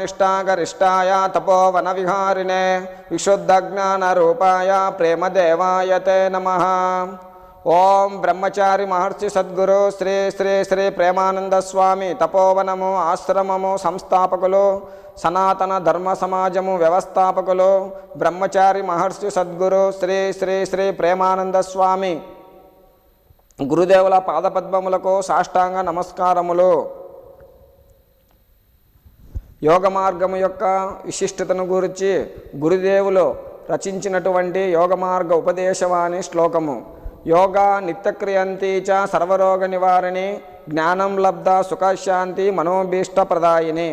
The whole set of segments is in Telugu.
నిష్టాగరిష్టాయ తపోవన విహారిణే విశుద్ధజ్ఞానరూపాయ ప్రేమదేవాయ తే నమ. ఓం బ్రహ్మచారి మహర్షి సద్గురు శ్రీ శ్రీ శ్రీ ప్రేమానంద స్వామి తపోవనము ఆశ్రమము సంస్థాపకులు సనాతన ధర్మ సమాజము వ్యవస్థాపకులు బ్రహ్మచారి మహర్షి సద్గురు శ్రీ శ్రీ శ్రీ ప్రేమానంద స్వామి. గురుదేవుల పాదపద్మములకు సాష్టాంగ నమస్కారములు. యోగ మార్గము యొక్క విశిష్టతను గురించి గురుదేవులు రచించినటువంటి యోగ మార్గ ఉపదేశవాణి శ్లోకము. యోగా నిత్యక్రియంతి చ సర్వరోగ నివారణి జ్ఞానం లబ్ధ సుఖశాంతి మనోభీష్ట ప్రదాయిని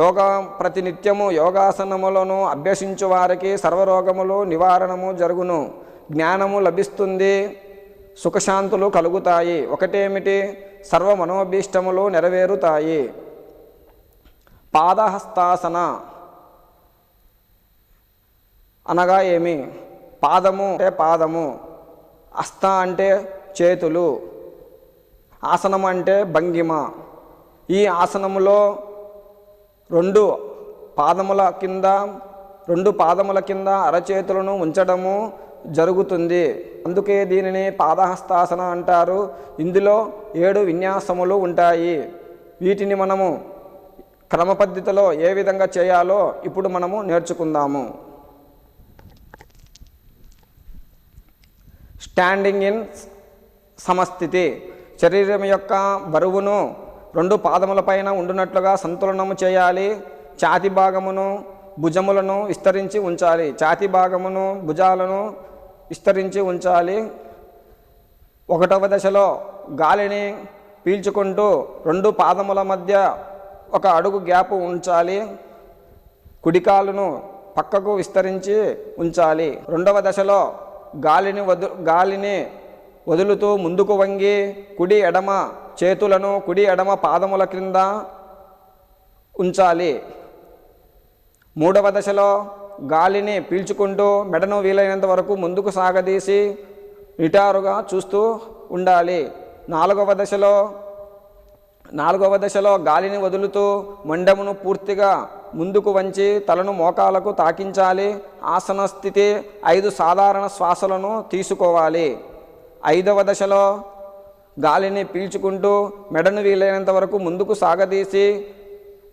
యోగా ప్రతినిత్యము యోగాసనములను అభ్యసించు వారికి సర్వరోగములు నివారణము జరుగును. జ్ఞానము లభిస్తుంది సుఖశాంతులు కలుగుతాయి. ఒకటేమిటి? సర్వ మనోభీష్టములు నెరవేరుతాయి. పాదహస్తాసన. అనగా ఏమి? పాదము అంటే పాదము. హస్త అంటే చేతులు. ఆసనం అంటే భంగిమ. ఈ ఆసనములో రెండు పాదముల కింద రెండు పాదముల కింద అరచేతులను ఉంచడము జరుగుతుంది. అందుకే దీనిని పాదహస్తాసన అంటారు. ఇందులో ఏడు విన్యాసములు ఉంటాయి. వీటిని మనము క్రమ పద్ధతిలో ఏ విధంగా చేయాలో ఇప్పుడు మనము నేర్చుకుందాము. స్టాండింగ్ ఇన్ సమస్థితి. శరీరం యొక్క బరువును రెండు పాదములపైన ఉండునట్లుగా సంతులనము చేయాలి. ఛాతి భాగమును భుజములను విస్తరించి ఉంచాలి. ఛాతి భాగమును భుజాలను విస్తరించి ఉంచాలి. ఒకటవ దశలో గాలిని పీల్చుకుంటూ రెండు పాదముల మధ్య ఒక అడుగు గ్యాప్ ఉంచాలి. కుడికాలును పక్కకు విస్తరించి ఉంచాలి. రెండవ దశలో గాలిని వదు గాలిని వదులుతూ ముందుకు వంగి కుడి ఎడమ చేతులను కుడి ఎడమ పాదముల క్రింద ఉంచాలి. మూడవ దశలో గాలిని పీల్చుకుంటూ మెడను వీలైనంత వరకు ముందుకు సాగదీసి నిటారుగా చూస్తూ ఉండాలి. నాలుగవ దశలో నాలుగవ దశలో గాలిని వదులుతూ మొండమును పూర్తిగా ముందుకు వంచి తలను మోకాలకు తాకించాలి. ఆసన స్థితి ఐదు సాధారణ శ్వాసలను తీసుకోవాలి. ఐదవ దశలో గాలిని పీల్చుకుంటూ మెడను వీలైనంత వరకు ముందుకు సాగదీసి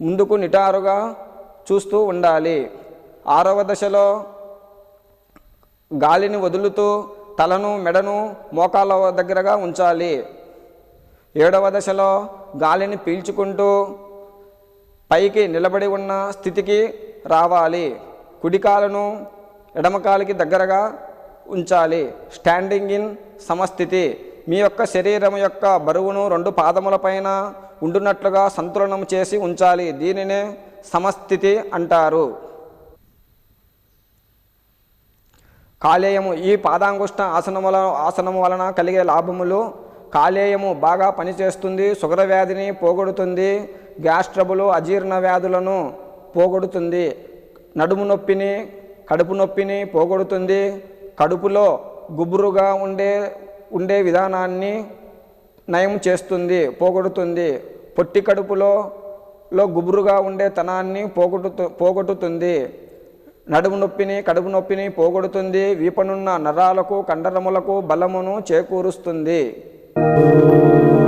ముందుకు నిటారుగా చూస్తూ ఉండాలి. ఆరవ దశలో గాలిని వదులుతూ తలను మెడను మోకాల దగ్గరగా ఉంచాలి. ఏడవ దశలో గాలిని పీల్చుకుంటూ పైకి నిలబడి ఉన్న స్థితికి రావాలి. కుడికాలను ఎడమకాలికి దగ్గరగా ఉంచాలి. Standing in సమస్థితి. మీ యొక్క శరీరం యొక్క బరువును రెండు పాదములపైన ఉండునట్లుగా సంతులనం చేసి ఉంచాలి. దీనినే సమస్థితి అంటారు. కాలేయము ఈ పాదాంగుష్ట ఆసనముల ఆసనము వలన కలిగే లాభములు కాలేయము బాగా పనిచేస్తుంది షుగర్ వ్యాధిని పోగొడుతుంది గ్యాస్ ట్రబులు అజీర్ణ వ్యాధులను పోగొడుతుంది నడుము నొప్పిని కడుపు నొప్పిని పోగొడుతుంది కడుపులో గుబురుగా ఉండే ఉండే విధానాన్ని నయం చేస్తుంది పోగొడుతుంది పొట్టి కడుపులో లో గుబురుగా ఉండే తనాన్ని పోగొట్టు పోగొట్టుతుంది నడుము నొప్పిని కడుపు నొప్పిని పోగొడుతుంది వీపనున్న నరాలకు కండరములకు బలమును చేకూరుస్తుంది. Música